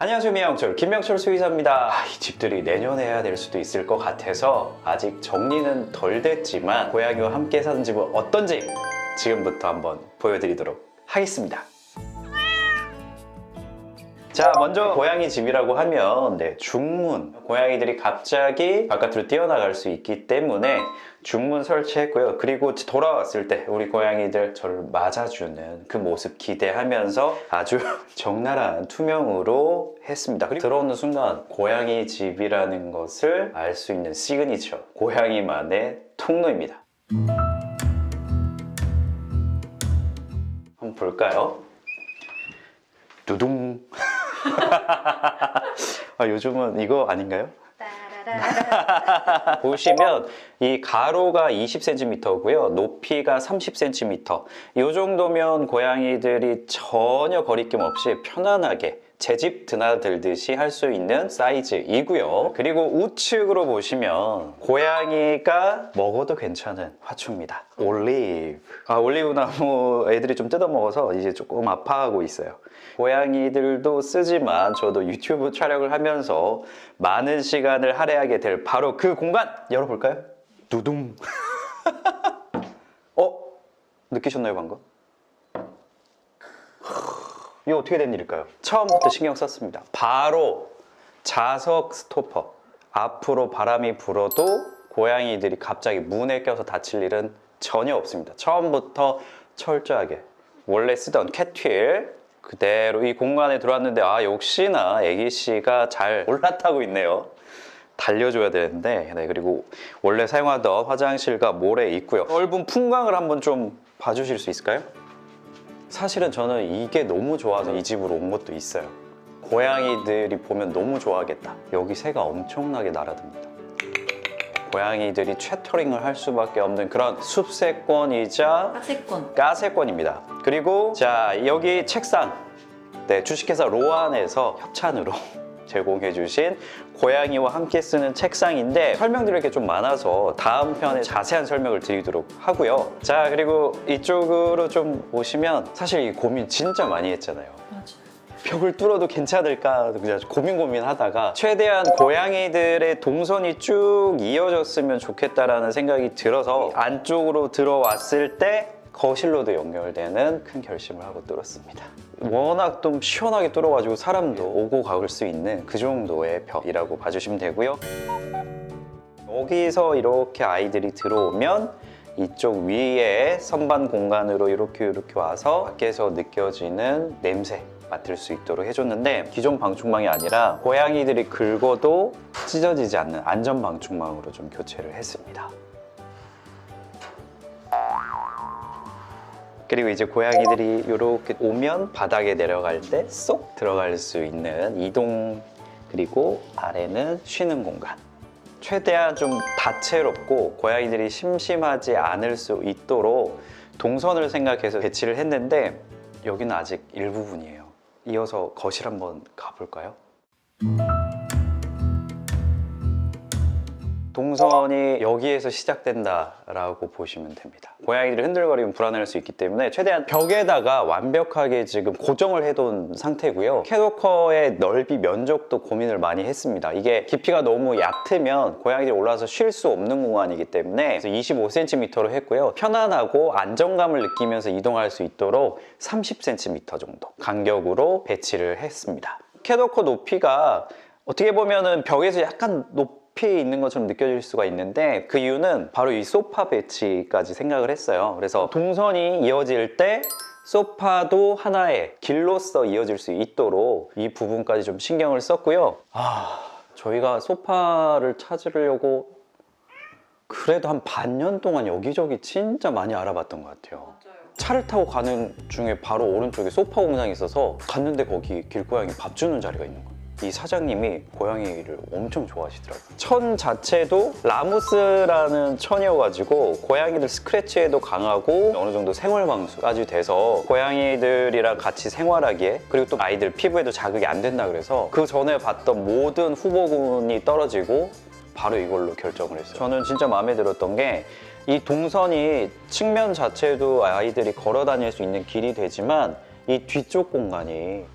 안녕하세요 미영철. 김명철 수의사입니다. 아, 이 집들이 내년에 해야 될 수도 있을 것 같아서 아직 정리는 덜 됐지만 고양이와 함께 사는 집은 어떤지 지금부터 한번 보여드리도록 하겠습니다. 자 먼저 고양이 집이라고 하면 네, 중문. 고양이들이 갑자기 바깥으로 뛰어나갈 수 있기 때문에 중문 설치했고요 그리고 돌아왔을 때 우리 고양이들 저를 맞아주는 그 모습 기대하면서 아주 적나라한 투명으로 했습니다 그리고 들어오는 순간 고양이 집이라는 것을 알 수 있는 시그니처 고양이만의 통로입니다 한번 볼까요? 두둥 아, 요즘은 이거 아닌가요? 보시면 이 가로가 20cm고요. 높이가 30cm. 이 정도면 고양이들이 전혀 거리낌 없이 편안하게 제 집 드나들듯이 할 수 있는 사이즈이고요. 그리고 우측으로 보시면 고양이가 먹어도 괜찮은 화초입니다. 올리브. 아, 올리브 나무 애들이 좀 뜯어먹어서 이제 조금 아파하고 있어요. 고양이들도 쓰지만 저도 유튜브 촬영을 하면서 많은 시간을 할애하게 될 바로 그 공간 열어볼까요? 두둥. 어? 느끼셨나요 방금? 이거 어떻게 된 일일까요? 처음부터 신경 썼습니다. 바로 자석 스토퍼. 앞으로 바람이 불어도 고양이들이 갑자기 문에 껴서 다칠 일은 전혀 없습니다. 처음부터 철저하게 원래 쓰던 캣휠 그대로 이 공간에 들어왔는데 아 역시나 애기 씨가 잘 올라타고 있네요. 달려줘야 되는데 네, 그리고 원래 사용하던 화장실과 모래 있고요. 넓은 풍광을 한번 좀 봐주실 수 있을까요? 사실은 저는 이게 너무 좋아서 이 집으로 온 것도 있어요. 고양이들이 보면 너무 좋아하겠다. 여기 새가 엄청나게 날아듭니다. 고양이들이 채터링을 할 수밖에 없는 그런 숲세권이자 빡세권. 까세권입니다. 그리고 자 여기 책상 네, 주식회사 로안에서 협찬으로 제공해 주신 고양이와 함께 쓰는 책상인데 설명드릴 게 좀 많아서 다음 편에 자세한 설명을 드리도록 하고요. 자 그리고 이쪽으로 좀 보시면 사실 이 고민 진짜 많이 했잖아요. 맞아. 벽을 뚫어도 괜찮을까 그냥 고민 고민하다가 최대한 고양이들의 동선이 쭉 이어졌으면 좋겠다라는 생각이 들어서 안쪽으로 들어왔을 때 거실로도 연결되는 큰 결심을 하고 뚫었습니다. 워낙 좀 시원하게 뚫어가지고 사람도 오고 가올 수 있는 그 정도의 벽이라고 봐주시면 되고요. 여기서 이렇게 아이들이 들어오면 이쪽 위에 선반 공간으로 이렇게 이렇게 와서 밖에서 느껴지는 냄새 맡을 수 있도록 해줬는데 기존 방충망이 아니라 고양이들이 긁어도 찢어지지 않는 안전 방충망으로 좀 교체를 했습니다. 그리고 이제 고양이들이 이렇게 오면 바닥에 내려갈 때 쏙 들어갈 수 있는 이동 그리고 아래는 쉬는 공간. 최대한 좀 다채롭고 고양이들이 심심하지 않을 수 있도록 동선을 생각해서 배치를 했는데 여기는 아직 일부분이에요. 이어서 거실 한번 가볼까요? 동선이 여기에서 시작된다라고 보시면 됩니다. 고양이들이 흔들거리면 불안할 수 있기 때문에 최대한 벽에다가 완벽하게 지금 고정을 해둔 상태고요. 캐도커의 넓이 면적도 고민을 많이 했습니다. 이게 깊이가 너무 얕으면 고양이들이 올라와서 쉴 수 없는 공간이기 때문에 25cm로 했고요. 편안하고 안정감을 느끼면서 이동할 수 있도록 30cm 정도 간격으로 배치를 했습니다. 캐도커 높이가 어떻게 보면은 벽에서 약간 높 높이 있는 것처럼 느껴질 수가 있는데 그 이유는 바로 이 소파 배치까지 생각을 했어요. 그래서 동선이 이어질 때 소파도 하나의 길로서 이어질 수 있도록 이 부분까지 좀 신경을 썼고요. 아, 저희가 소파를 찾으려고 그래도 한 반년 동안 여기저기 진짜 많이 알아봤던 것 같아요. 차를 타고 가는 중에 바로 오른쪽에 소파 공장이 있어서 갔는데 거기 길고양이 밥 주는 자리가 있는 거예요. 이 사장님이 고양이를 엄청 좋아하시더라고요. 천 자체도 라무스라는 천이어가지고 고양이들 스크래치에도 강하고 어느 정도 생활 방수까지 돼서 고양이들이랑 같이 생활하기에 그리고 또 아이들 피부에도 자극이 안 된다 그래서 그 전에 봤던 모든 후보군이 떨어지고 바로 이걸로 결정을 했어요. 저는 진짜 마음에 들었던 게 이 동선이 측면 자체도 아이들이 걸어 다닐 수 있는 길이 되지만 이 뒤쪽 공간이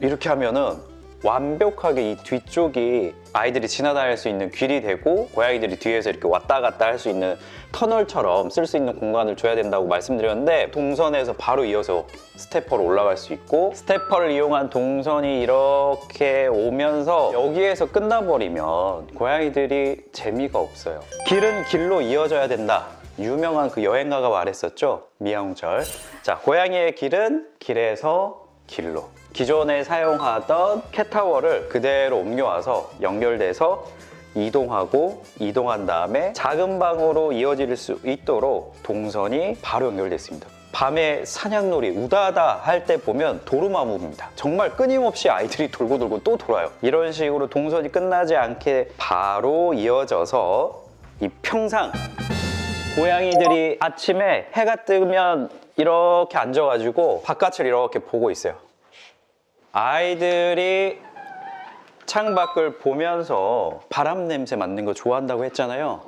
이렇게 하면은 완벽하게 이 뒤쪽이 아이들이 지나다닐 수 있는 길이 되고 고양이들이 뒤에서 이렇게 왔다 갔다 할 수 있는 터널처럼 쓸 수 있는 공간을 줘야 된다고 말씀드렸는데 동선에서 바로 이어서 스태퍼로 올라갈 수 있고 스태퍼를 이용한 동선이 이렇게 오면서 여기에서 끝나버리면 고양이들이 재미가 없어요. 길은 길로 이어져야 된다. 유명한 그 여행가가 말했었죠. 미야홍철. 자, 고양이의 길은 길에서 길로. 기존에 사용하던 캣타워를 그대로 옮겨와서 연결돼서 이동하고 이동한 다음에 작은 방으로 이어질 수 있도록 동선이 바로 연결됐습니다. 밤에 사냥놀이 우다다 할 때 보면 도루마무입니다. 정말 끊임없이 아이들이 돌고 돌고 또 돌아요. 이런 식으로 동선이 끝나지 않게 바로 이어져서 이 평상 고양이들이 아침에 해가 뜨면 이렇게 앉아가지고 바깥을 이렇게 보고 있어요. 아이들이 창밖을 보면서 바람 냄새 맡는 거 좋아한다고 했잖아요.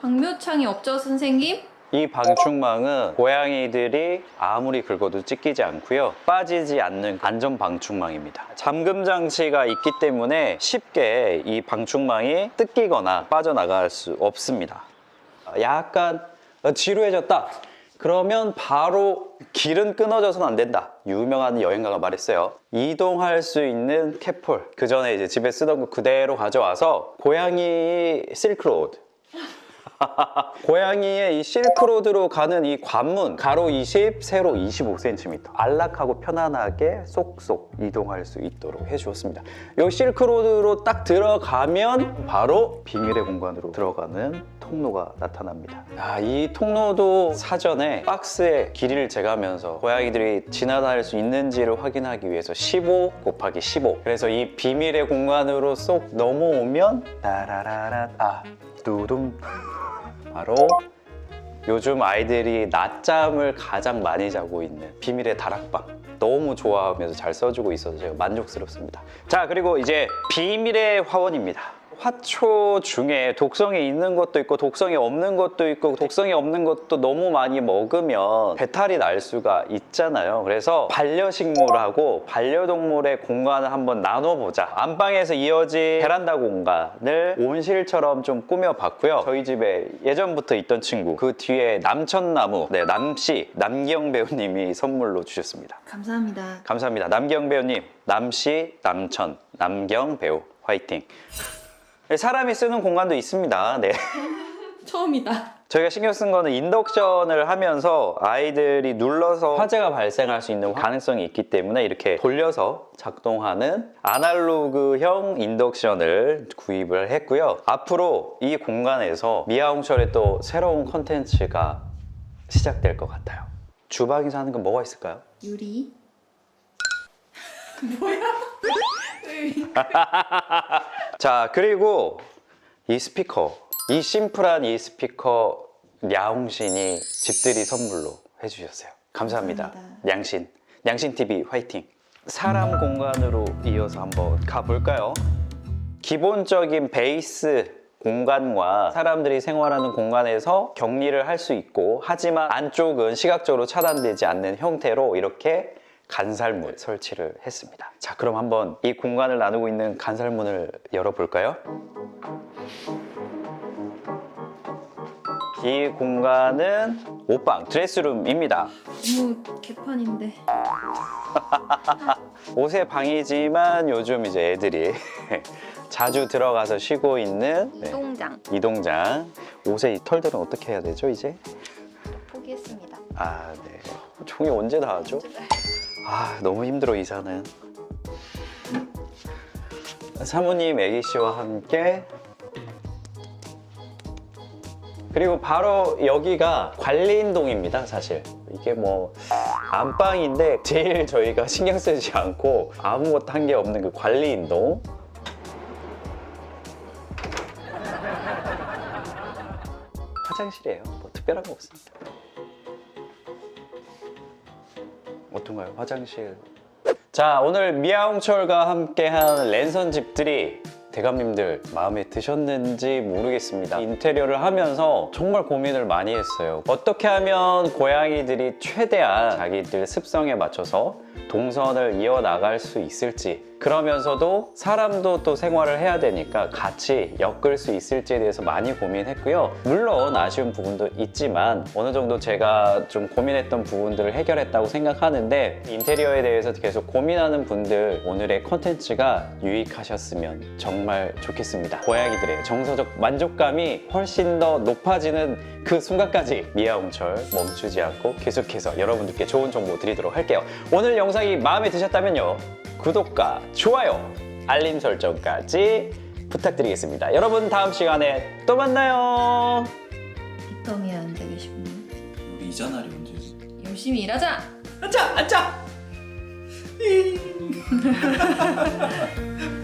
박묘창이 없죠, 선생님? 이 방충망은 고양이들이 아무리 긁어도 찢기지 않고요. 빠지지 않는 안전 방충망입니다. 잠금 장치가 있기 때문에 쉽게 이 방충망이 뜯기거나 빠져나갈 수 없습니다. 약간 지루해졌다. 그러면 바로 길은 끊어져서는 안 된다. 유명한 여행가가 말했어요. 이동할 수 있는 캣폴. 그 전에 이제 집에 쓰던 거 그대로 가져와서 고양이 실크로드. 고양이의 이 실크로드로 가는 이 관문 가로 20, 세로 25cm 안락하고 편안하게 쏙쏙 이동할 수 있도록 해주었습니다. 이 실크로드로 딱 들어가면 바로 비밀의 공간으로 들어가는 통로가 나타납니다. 아, 이 통로도 사전에 박스에 길이를 재가면서 고양이들이 지나다닐 수 있는지를 확인하기 위해서 15 곱하기 15 그래서 이 비밀의 공간으로 쏙 넘어오면 따라라라 아 두둠 바로 요즘 아이들이 낮잠을 가장 많이 자고 있는 비밀의 다락방. 너무 좋아하면서 잘 써주고 있어서 제가 만족스럽습니다. 자 그리고 이제 비밀의 화원입니다 화초 중에 독성이 있는 것도 있고 독성이 없는 것도 있고 독성이 없는 것도 너무 많이 먹으면 배탈이 날 수가 있잖아요 그래서 반려식물하고 반려동물의 공간을 한번 나눠보자 안방에서 이어진 베란다 공간을 온실처럼 좀 꾸며봤고요 저희 집에 예전부터 있던 친구 그 뒤에 남천나무 네 남씨 남기영 배우님이 선물로 주셨습니다 감사합니다. 감사합니다. 남경 배우님, 남씨, 남천, 남경 배우 화이팅. 사람이 쓰는 공간도 있습니다. 네. 처음이다. 저희가 신경 쓴 거는 인덕션을 하면서 아이들이 눌러서 화재가 발생할 수 있는 가능성이 있기 때문에 이렇게 돌려서 작동하는 아날로그형 인덕션을 구입을 했고요. 앞으로 이 공간에서 미아홍철의 또 새로운 컨텐츠가 시작될 것 같아요. 주방에서 하는 건 뭐가 있을까요? 유리. 뭐야? 자 그리고 이 스피커 이 심플한 이 스피커 냐옹신이 집들이 선물로 해주셨어요 감사합니다, 감사합니다. 냥신 냥신TV 화이팅 사람 공간으로 이어서 한번 가볼까요? 기본적인 베이스 공간과 사람들이 생활하는 공간에서 격리를 할 수 있고 하지만 안쪽은 시각적으로 차단되지 않는 형태로 이렇게 간살문 설치를 했습니다. 자, 그럼 한번 이 공간을 나누고 있는 간살문을 열어볼까요? 이 공간은 옷방 드레스룸입니다. 너무 개판인데. 옷의 방이지만 요즘 이제 애들이 자주 들어가서 쉬고 있는 네, 똥장 이동장. 옷의 이 털들은 어떻게 해야 되죠, 이제? 포기했습니다. 아, 네. 종이 언제 다 하죠? 아, 너무 힘들어, 이사는. 사모님 애기 씨와 함께 그리고 바로 여기가 관리인동입니다, 사실. 이게 뭐 안방인데 제일 저희가 신경 쓰지 않고 아무것도 한 게 없는 그 관리인동. 화장실이에요. 뭐 특별한 거 없습니다. 어떤가요? 화장실. 자, 오늘 미아홍철과 함께한 랜선 집들이 대감님들 마음에 드셨는지 모르겠습니다. 인테리어를 하면서 정말 고민을 많이 했어요. 어떻게 하면 고양이들이 최대한 자기들 습성에 맞춰서 동선을 이어나갈 수 있을지 그러면서도 사람도 또 생활을 해야 되니까 같이 엮을 수 있을지에 대해서 많이 고민했고요. 물론 아쉬운 부분도 있지만 어느 정도 제가 좀 고민했던 부분들을 해결했다고 생각하는데 인테리어에 대해서 계속 고민하는 분들 오늘의 컨텐츠가 유익하셨으면 정말 좋겠습니다. 고양이들의 정서적 만족감이 훨씬 더 높아지는 그 순간까지 미아홍철 멈추지 않고 계속해서 여러분들께 좋은 정보 드리도록 할게요. 오늘 영상이 마음에 드셨다면요. 구독과 좋아요, 알림 설정까지 부탁드리겠습니다. 여러분 다음 시간에 또 만나요. 빅덤이 안 되고 싶네. 우리 이자 날이 언제지? 열심히 일하자. 아차 아차